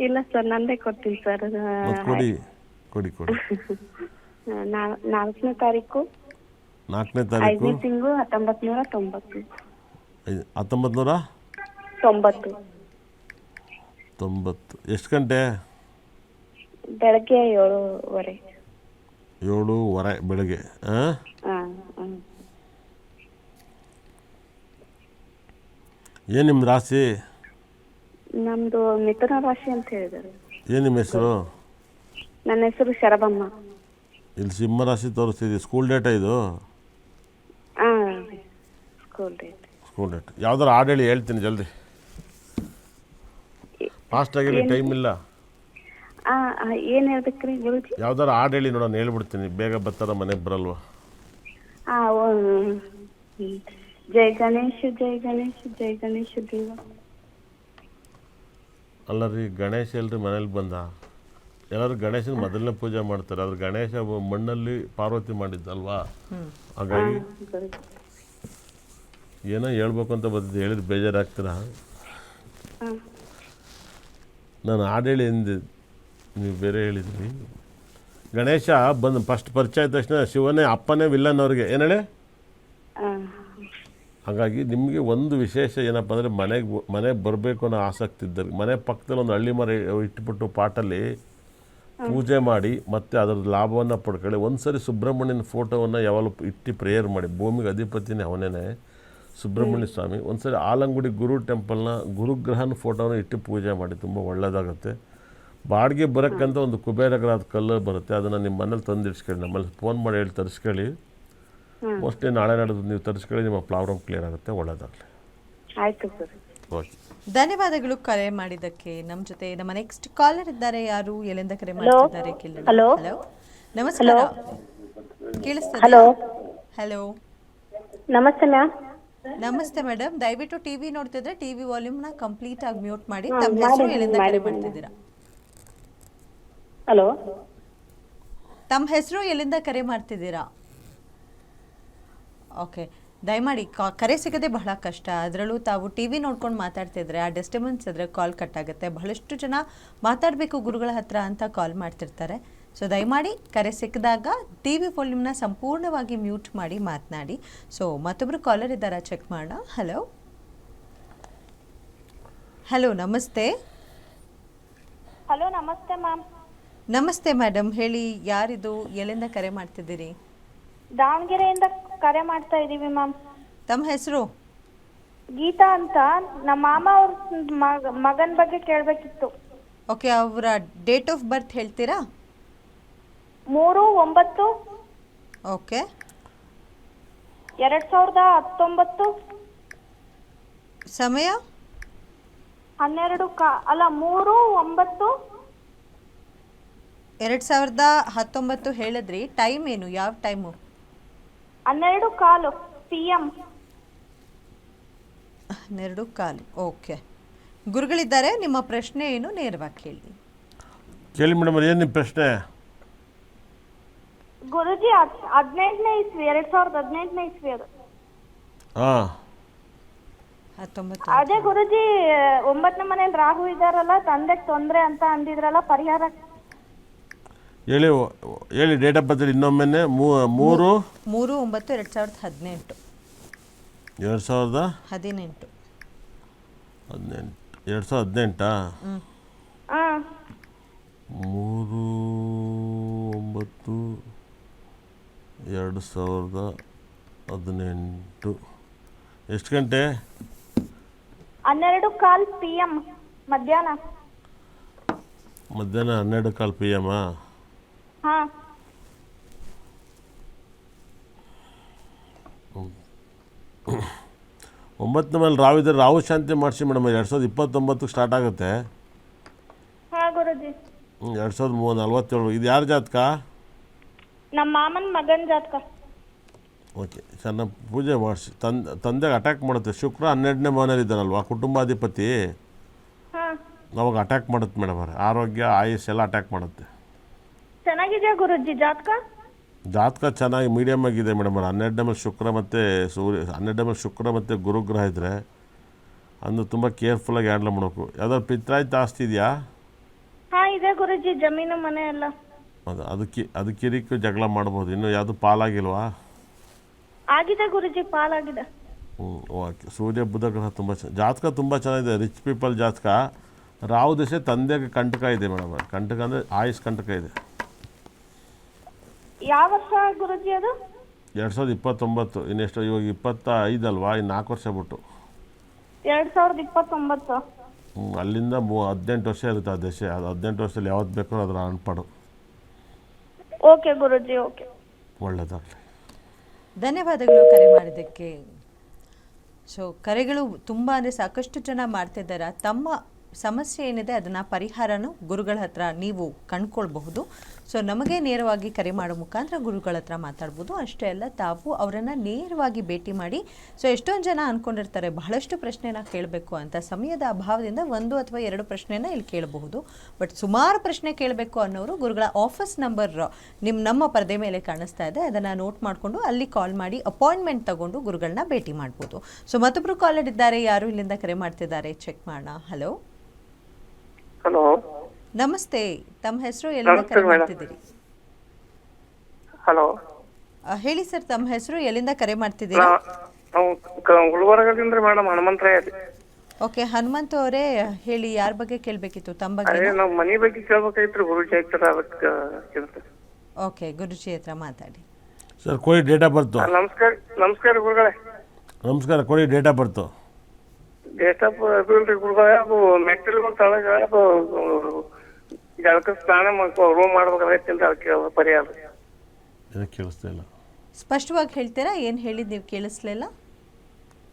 ಇಲ್ಲ ಸರ್ ನಂದೇ ಕೊಡ್ತೀನಿ ಸರ್. ಮತ್ತು ಕೊಡಿ ಕೊಡಿ ಕೊಡಿ. ನಾಲ್ಕನೇ ತಾರೀಕು. ನಾಲ್ಕನೇ ಐದನೇ ತಾರೀಕು ತಿಂಗಳು ಹತ್ತೊಂಬತ್ ನೂರ ತೊಂಬತ್ತು. ಐ- ಹತ್ತೊಂಬತ್ತು ನೂರ ತೊಂಬತ್ತು. ತೊಂಬತ್ತು. ಎಷ್ಟು ಗಂಟೆ? ಬೆಳಗ್ಗೆ ಏಳುವರೆ. ಏಳುವರೆ ಬೆಳಗ್ಗೆ ಹಾಂ ಹಾಂ ಹಾಂ ಏನು ನಿಮ್ಮ ರಾಶಿ? ನಮ್ದು ಮಿಥುನ ರಾಶಿ ಅಂತ ಹೇಳಿದ್ದಾರೆ. ಏನು ನಿಮ್ಮ ಹೆಸರು? ನನ್ನ ಹೆಸರು ಶರಬಮ್ಮ. ಇಲ್ಲಿ ಸಿಂಹ ರಾಶಿ ತೋರಿಸ್ತಿದ್ದೀವಿ ಸ್ಕೂಲ್ ಡೇಟಾ ಇದು? ಹಾಂ ಸ್ಕೂಲ್ ಡೇಟ್ ಸ್ಕೂಲ್ ಡೇಟ್ ಯಾವ್ದಾರು ಹಾಡು ಹೇಳಿ ಹೇಳ್ತೀನಿ ಜಲ್ದಿ. ಫಾಸ್ಟಾಗಿ ಟೈಮ್ ಇಲ್ಲ. ಹಾಂ ಏನು ಹೇಳ್ಬೇಕ್ರಿ ಗುರುಜಿ? ಯಾವ್ದಾರು ಹಾಡು ಹೇಳಿ ನೋಡೋಣ ಹೇಳ್ಬಿಡ್ತೀನಿ. ಬೇಗ ಬರ್ತಾರ ಮನೆಗೆ ಬರಲ್ವಾ? ಹಾಂ ಜೈ ಗಣೇಶ ಜೈ ಗಣೇಶ ಜೈ ಗಣೇಶ ದೇವ. ಅಲ್ಲ ರೀ, ಗಣೇಶ ಎಲ್ರಿ ಮನೇಲಿ ಬಂದ. ಎಲ್ಲರೂ ಗಣೇಶನ ಮೊದಲನೇ ಪೂಜೆ ಮಾಡ್ತಾರೆ. ಆದ್ರೆ ಗಣೇಶ ಮಣ್ಣಲ್ಲಿ ಪಾರ್ವತಿ ಮಾಡಿದ್ದಲ್ವಾ? ಹಾಗಾಗಿ ಏನೋ ಹೇಳ್ಬೇಕು ಅಂತ ಬಂದಿದ್ದು. ಹೇಳಿದ್ರೆ ಬೇಜಾರಾಗ್ತೀರಾ? ನಾನು ಆಡೇಳಿ ಎಂದು ನೀವು ಬೇರೆ ಹೇಳಿದ್ರಿ. ಗಣೇಶ ಬಂದು ಫಸ್ಟ್ ಪರಿಚಯ ಆದ ತಕ್ಷಣ ಶಿವನೇ ಅಪ್ಪನೇ ವಿಲ್ಲನ್ ಅವ್ರಿಗೆ. ಏನು ಹೇಳಿ? ಹಾಂ ಹಾಗಾಗಿ ನಿಮಗೆ ಒಂದು ವಿಶೇಷ ಏನಪ್ಪ ಅಂದರೆ ಮನೆಗೆ ಮನೆಗೆ ಬರಬೇಕು ಅನ್ನೋ ಆಸಕ್ತಿ ಇದ್ದರೆ ಮನೆ ಪಕ್ಕದಲ್ಲಿ ಒಂದು ಹಳ್ಳಿ ಮರ ಇಟ್ಬಿಟ್ಟು ಪಾಟಲ್ಲಿ ಪೂಜೆ ಮಾಡಿ ಮತ್ತು ಅದರ ಲಾಭವನ್ನು ಪಡ್ಕೊಳ್ಳಿ. ಒಂದು ಸರಿ ಸುಬ್ರಹ್ಮಣ್ಯನ ಫೋಟೋವನ್ನು ಯಾವಾಗಲೂ ಇಟ್ಟು ಪ್ರೇಯರ್ ಮಾಡಿ. ಭೂಮಿಗೆ ಅಧಿಪತಿನೇ ಅವನೇನೆ ಸುಬ್ರಹ್ಮಣ್ಯ ಸ್ವಾಮಿ. ಒಂದು ಸರಿ ಆಲಂಗುಡಿ ಗುರು ಟೆಂಪಲ್ನ ಗುರುಗ್ರಹನ ಫೋಟೋನ ಇಟ್ಟು ಪೂಜೆ ಮಾಡಿ. ತುಂಬ ಒಳ್ಳೆಯದಾಗುತ್ತೆ ಬಾಡಿಗೆ ಬರೋಕ್ಕಂತ ಒಂದು ಕುಬೇರಗ್ರಹದ ಕಲ್ಲು ಬರುತ್ತೆ. ಅದನ್ನು ನಿಮ್ಮ ಮನೇಲಿ ತಂದು ಇಡ್ಸ್ಕೊಳ್ಳಿ ನಮ್ಮಲ್ಲಿ ಫೋನ್ ಮಾಡಿ ಹೇಳಿ ತರಿಸ್ಕೊಳ್ಳಿ. ಮೋಸ್ಟ್ಲಿ ನಾಳೆ ನಾಡಿದ್ದು ನೀವು ತರಿಸ್ಕೊಳ್ಳಿ ನಿಮ್ಮ ಪ್ರಾಬ್ಲಮ್ ಕ್ಲಿಯರ್ ಆಗುತ್ತೆ ಒಳ್ಳೇದಾಗಲಿ. ಆಯಿತು ಸರ್. ಓಕೆ ಧನ್ಯವಾದಗಳು ಕರೆ ಮಾಡಿದ್ದಕ್ಕೆ. ನಮ್ಮ ಜೊತೆ ನಮ್ಮ ನೆಕ್ಸ್ಟ್ ಕಾಲರ್ ಇದ್ದಾರೆ ಯಾರು? ಎಲ್ಲಿಂದ ಕರೆ ಮಾಡ್ತಿದ್ದಾರೆ? ಹಲೋ ನಮಸ್ಕಾರ. ಕೇಳಿಸ್ತದೆ? ಹಲೋ ಹಲೋ ನಮಸ್ತೆ ಮ್ಯಾಮ್ ನಮಸ್ತೆ ಮೇಡಮ್ ದಯವಿಟ್ಟು ಟಿವಿ ನೋಡ್ತಿದ್ರೆ ಟಿವಿ ವಾಲ್ಯೂಮ್ನ ಕಂಪ್ಲೀಟ್ ಆಗಿ ಮ್ಯೂಟ್ ಮಾಡಿ ತಮ್ಮ ಹೆಸರು ಎಲ್ಲಿಂದ ಕರೆ ಮಾಡ್ತಿದ್ದೀರಾ? ಹಲೋ ತಮ್ಮ ಹೆಸರು ಎಲ್ಲಿಂದ ಕರೆ ಮಾಡ್ತಿದ್ದೀರಾ? ಓಕೆ. ದಯಮಾಡಿ ಕಾ- ಕರೆ ಸಿಗದೆ ಬಹಳ ಕಷ್ಟ. ಅದರಲ್ಲೂ ತಾವು ಟಿ ವಿ ನೋಡ್ಕೊಂಡು ಮಾತಾಡ್ತಿದ್ರೆ ಆ ಡಿಸ್ಟರ್ಬೆನ್ಸ್ ಇದ್ರೆ ಕಾಲ್ ಕಟ್ ಆಗುತ್ತೆ. ಬಹಳಷ್ಟು ಜನ ಮಾತಾಡಬೇಕು ಗುರುಗಳ ಹತ್ರ ಅಂತ ಕಾಲ್ ಮಾಡ್ತಿರ್ತಾರೆ. ಸೊ ದಯಮಾಡಿ ಕರೆ ಸಿಕ್ಕಿದಾಗ ಟಿ ವಿ ವಾಲ್ಯೂಮ್ನ ಸಂಪೂರ್ಣವಾಗಿ ಮ್ಯೂಟ್ ಮಾಡಿ ಮಾತನಾಡಿ. ಸೊ ಮತ್ತೊಬ್ಬರು ಕಾಲರ್ ಇದ್ದಾರಾ? ಚೆಕ್ ಮಾಡೋಣ. ಹಲೋ ಹಲೋ ನಮಸ್ತೆ. ಹಲೋ ನಮಸ್ತೆ ಮ್ಯಾಮ್ ನಮಸ್ತೆ ಮೇಡಮ್ ಹೇಳಿ ಯಾರಿದು? ಎಲ್ಲಿಂದ ಕರೆ ಮಾಡ್ತಿದ್ದೀರಿ? ದಾವಣಗೆರೆಯಿಂದ ಕರೆ ಮಾಡ್ತಾ ಇದ್ದೀವಿ ಮ್ಯಾಮ್. ತಮ್ಮ ಹೆಸರು? ಗೀತಾ ಅಂತ. ನಮ್ಮ ಮಾಮ ಅವ್ರ ಮಗ ಮಗನ ಬಗ್ಗೆ ಕೇಳಬೇಕಿತ್ತು. ಓಕೆ ಅವರ ಡೇಟ್ ಆಫ್ ಬರ್ತ್ ಹೇಳ್ತೀರಾ? ಮೂರು ಒಂಬತ್ತು. ಓಕೆ ಎರಡು ಸಾವಿರದ ಹತ್ತೊಂಬತ್ತು. ಸಮಯ? ಹನ್ನೆರಡು ಕಾ ಅಲ್ಲ ಮೂರು ಒಂಬತ್ತು. ಎರಡು ಸಾವಿರದ ಹತ್ತೊಂಬತ್ತು ಹೇಳಿದ್ರಿ. ಟೈಮ್ ಏನು? ಯಾವ ಟೈಮು ಹನ್ನೆರಡು ಕಾಲು ಪಿ ಎಂ ಹನ್ನೆರಡು ಕಾಲು ಓಕೆ. ಗುರುಗಳಿದ್ದಾರೆ ನಿಮ್ಮ ಪ್ರಶ್ನೆ ಏನು? ನೇರವಾಗಿ ಕೇಳಿ. ಕೇಳಿ ಮೇಡಮ್ ಏನು ನಿಮ್ಮ ಪ್ರಶ್ನೆ? ಗುರುಜಿ ಹದ್ ಹದಿನೆಂಟನೇ ಇಸ್ವಿ ಎರಡು ಸಾವಿರದ ಹದಿನೆಂಟನೇ ಇಸ್ವಿ ಅದು. ಹಾಂ. ಹತ್ತೊಂಬತ್ತು ಅದೇ ಗುರುಜಿ ಒಂಬತ್ತನೇ ಮನೇಲಿ ರಾಹು ಇದಾರಲ್ಲ ತಂದೆಗೆ ತೊಂದರೆ ಅಂತ ಅಂದಿದ್ರಲ್ಲ ಪರಿಹಾರ ಹೇಳಿ ಓ- ಹೇಳಿ ಡೇಟ್ ಆಫ್ ಬರ್ತ್ ಇನ್ನೊಮ್ಮೆ ಮೂರು? ಮೂರು ಒಂಬತ್ತು ಎರಡು ಸಾವಿರದ ಹದಿನೆಂಟು. ಎರಡು ಸಾವಿರದ ಹದಿನೆಂಟು. ಹದಿನೆಂಟು ಎರಡು ಸಾವಿರದ ಹದಿನೆಂಟಾ? ಮೂರು ಒಂಬತ್ತು ಎರಡು ಸಾವಿರದ ಹದಿನೆಂಟು. ಎಷ್ಟು ಗಂಟೆ? ಹನ್ನೆರಡು ಕಾಲ್ ಪಿ ಎಂ ಮಧ್ಯಾಹ್ನ. ಮಧ್ಯಾಹ್ನ ಹನ್ನೆರಡು ಕಾಲ್ ಪಿ ಎಮ್ಮಾ ಹಾಂ. ಒಂಬತ್ತನೇ ಮೇಲೆ ರಾವ್ ಇದ್ರೆ ರಾವು ಶಾಂತಿ ಮಾಡಿಸಿ ಮೇಡಮ್ ಎರಡು ಸಾವಿರದ ಇಪ್ಪತ್ತೊಂಬತ್ತಕ್ಕೆ ಸ್ಟಾರ್ಟ್ ಆಗುತ್ತೆ. ಹಾ ಗುರುಜಿ. ಹ್ಮ್, ಎರಡು ಸಾವಿರದ ಮೂವ ನಲ್ವತ್ತೇಳು ಇದು ಯಾರ ಜಾತಕ? ನಮ್ಮ ಮಾಮನ ಮಗನ ಜಾತಕ. ಓಕೆ ಚೆನ್ನಾಗಿ ಪೂಜೆ ಮಾಡಿಸಿ ತಂದೆ ತಂದೆಗೆ ಅಟ್ಯಾಕ್ ಮಾಡುತ್ತೆ. ಶುಕ್ರ ಹನ್ನೆರಡನೇ ಮನೇಲಿ ಇದ್ದಾರಲ್ವಾ ಕುಟುಂಬಾಧಿಪತಿ? ಅವಾಗ ಅಟ್ಯಾಕ್ ಮಾಡುತ್ತೆ ಮೇಡಮ್ ಅವ್ರೆ ಆರೋಗ್ಯ ಆಯುಸ್ ಎಲ್ಲ ಅಟ್ಯಾಕ್ ಮಾಡುತ್ತೆ. ಚೆನ್ನಾಗಿದೆಯಾ ಗುರುಜಿ? ಜಾತಕ? ಜಾತಕ ಚೆನ್ನಾಗಿ ಮೀಡಿಯಮ್ ಆಗಿದೆ ಮೇಡಮ್ ಅವ್ರು ಹನ್ನೆರಡನೇ ಮೇಲೆ ಶುಕ್ರ ಮತ್ತು ಸೂರ್ಯ ಹನ್ನೆರಡನೇ ಮೇಲೆ ಶುಕ್ರ ಮತ್ತು ಗುರುಗ್ರಹ ಇದ್ದರೆ ಅಂದು ತುಂಬ ಕೇರ್ಫುಲ್ಲಾಗಿ ಹ್ಯಾಂಡಲ್ ಮಾಡಬೇಕು. ಯಾವ್ದಾದ್ರು ಪಿತ್ರಾಯ್ತ ಆಸ್ತಿ ಇದೆಯಾ? ಇದೆ ಗುರುಜಿ. ಜಮೀನು ಮನೆ ಎಲ್ಲ. ಅದು ಅದಕ್ಕೆ ಅದಕ್ಕಿರಿಕ್ಕೂ ಜಗಳ ಮಾಡ್ಬೋದು. ಇನ್ನು ಯಾವುದು ಪಾಲಾಗಿಲ್ವಾ? ಆಗಿದೆ ಗುರುಜಿ ಪಾಲಾಗಿದೆ. ಹ್ಞೂ ಓಕೆ. ಸೂರ್ಯ ಬುಧ ಗ್ರಹ ತುಂಬ ಚೆನ್ನ ಜಾತಕ ತುಂಬ ಚೆನ್ನಾಗಿದೆ. ರಿಚ್ ಪೀಪಲ್ ಜಾತಕ. ರಾಹು ದಿಸೆ ತಂದೆಗೆ ಕಂಟಕ ಇದೆ ಮೇಡಮ್ ಕಂಟಕ ಅಂದರೆ ಆಯುಷ್ ಕಂಟಕ ಇದೆ. ಯಾವ ವರ್ಷ ಗುರುಜಿ ಅದು? ಎರಡು ಸಾವಿರದ ಇಪ್ಪತ್ತೊಂಬತ್ತು ಇನ್ನೆಷ್ಟು ಇವಾಗ ಇಪ್ಪತ್ತ ಐದಲ್ವಾ ಇನ್ನು ನಾಲ್ಕು ವರ್ಷ ಬಿಟ್ಟು. ಎರಡ್ ಸಾವಿರದ ಇಪ್ಪತ್ತೊಂಬತ್ತು. ಹ್ಞೂ ಅಲ್ಲಿಂದ ಮೂ ಹದಿನೆಂಟು ವರ್ಷ ಇರುತ್ತೆ ಆ ದಶೆ. ಅದು ಹದಿನೆಂಟು ವರ್ಷದಲ್ಲಿ ಯಾವತ್ತು ಬೇಕೋ ಅದರ ಅನ್ಪಡು. ಓಕೆ ಗುರುಜಿ ಓಕೆ. ಒಳ್ಳೆಯದಾಗಲಿ ಧನ್ಯವಾದಗಳು ಕರೆ ಮಾಡಿದ್ದಕ್ಕೆ. ಸೊ ಕರೆಗಳು ತುಂಬ ಅಂದರೆ ಸಾಕಷ್ಟು ಜನ ಮಾಡ್ತಿದ್ದಾರೆ. ತಮ್ಮ ಸಮಸ್ಯೆ ಏನಿದೆ ಅದನ್ನು ಪರಿಹಾರನೂ ಗುರುಗಳ ಹತ್ರ ನೀವು ಕಂಡ್ಕೊಳ್ಬಹುದು. ಸೊ ನಮಗೆ ನೇರವಾಗಿ ಕರೆ ಮಾಡೋ ಮುಖಾಂತರ ಗುರುಗಳ ಹತ್ರ ಮಾತಾಡ್ಬೋದು. ಅಷ್ಟೇ ಅಲ್ಲ, ತಾವು ಅವರನ್ನು ನೇರವಾಗಿ ಭೇಟಿ ಮಾಡಿ ಸೊ ಎಷ್ಟೊಂದು ಜನ ಅಂದ್ಕೊಂಡಿರ್ತಾರೆ ಬಹಳಷ್ಟು ಪ್ರಶ್ನೆನ ಕೇಳಬೇಕು ಅಂತ. ಸಮಯದ ಅಭಾವದಿಂದ ಒಂದು ಅಥವಾ ಎರಡು ಪ್ರಶ್ನೆನ ಇಲ್ಲಿ ಕೇಳಬಹುದು. ಬಟ್ ಸುಮಾರು ಪ್ರಶ್ನೆ ಕೇಳಬೇಕು ಅನ್ನೋರು ಗುರುಗಳ ಆಫೀಸ್ ನಂಬರ್ ನಿಮ್ಮ ನಮ್ಮ ಪರದೆ ಮೇಲೆ ಕಾಣಿಸ್ತಾ ಇದೆ. ಅದನ್ನು ನೋಟ್ ಮಾಡಿಕೊಂಡು ಅಲ್ಲಿ ಕಾಲ್ ಮಾಡಿ ಅಪಾಯಿಂಟ್ಮೆಂಟ್ ತಗೊಂಡು ಗುರುಗಳನ್ನ ಭೇಟಿ ಮಾಡ್ಬೋದು. ಸೊ ಮತ್ತೊಬ್ಬರು ಕಾಲ್ ಇದ್ದಾರೆ ಯಾರು ಇಲ್ಲಿಂದ ಕರೆ ಮಾಡ್ತಿದ್ದಾರೆ? ಚೆಕ್ ಮಾಡೋಣ. Hello hello. ನಮಸ್ತೆ ತಮ್ಮ ಹೆಸರು ಎಲ್ಲಿಂದ ಕರೆ madam. ಮಾಡ್ತಿದ್ದೀರಿ? ಹಲೋ. ಆ, ಹೇಳಿ ಸರ್ ತಮ್ಮ ಹೆಸರು ಎಲ್ಲಿಂದ ಕರೆ ಮಾಡ್ತಿದ್ದೀರಾ? ನಾವು ಕ- ಗುಲ್ಬರ್ಗದಿಂದ ಮೇಡಮ್ ಹನುಮಂತರಾಯ ರೀ ಓಕೆ ಹನುಮಂತ ಅವರೇ ಹೇಳಿ ಯಾರ ಬಗ್ಗೆ ಕೇಳಬೇಕಿತ್ತು ತಮ್ಮ ಬಗ್ಗೆ? ನಾವು ಮನಿ ಬಗ್ಗೆ ಕೇಳಬೇಕಿತ್ತು ಗುರುಜಿ ಆಗ್ತಾರ ಅದಕ್ಕೆ ಕೇಳ್ತಾರೆ ಓಕೆ ಗುರುಜಿ ಹತ್ರ ಮಾತಾಡಿ. ಸರ್ ಕೊಡಿ ಡೇಟಾ ಆಫ್ ಬರ್ತು. ನಮಸ್ಕಾರ ನಮಸ್ಕಾರ ಗುರುಗಳೇ. ನಮಸ್ಕಾರ ಕೊಡಿ data of birth. Date of ಅದು ಇಲ್ರಿ ಗುರುಗಳೇ ಅದು ಮೆಟ್ಟಿಲು ತಳಗ ಅದು ಜಳಕ ಸ್ನಾನ ರೂಮ್ ಮಾಡ್ಬೇಕಾಗೈತಿ ಅದಕ್ಕೆ ಪರಿಹಾರ. ಏನಕ್ಕೆ ಕೇಳಿಸ್ತಾ ಇಲ್ಲ. ಸ್ಪಷ್ಟವಾಗಿ ಹೇಳ್ತೀರಾ? ಏನು ಹೇಳಿದ್ದು ನೀವು ಕೇಳಿಸ್ಲಿಲ್ಲ?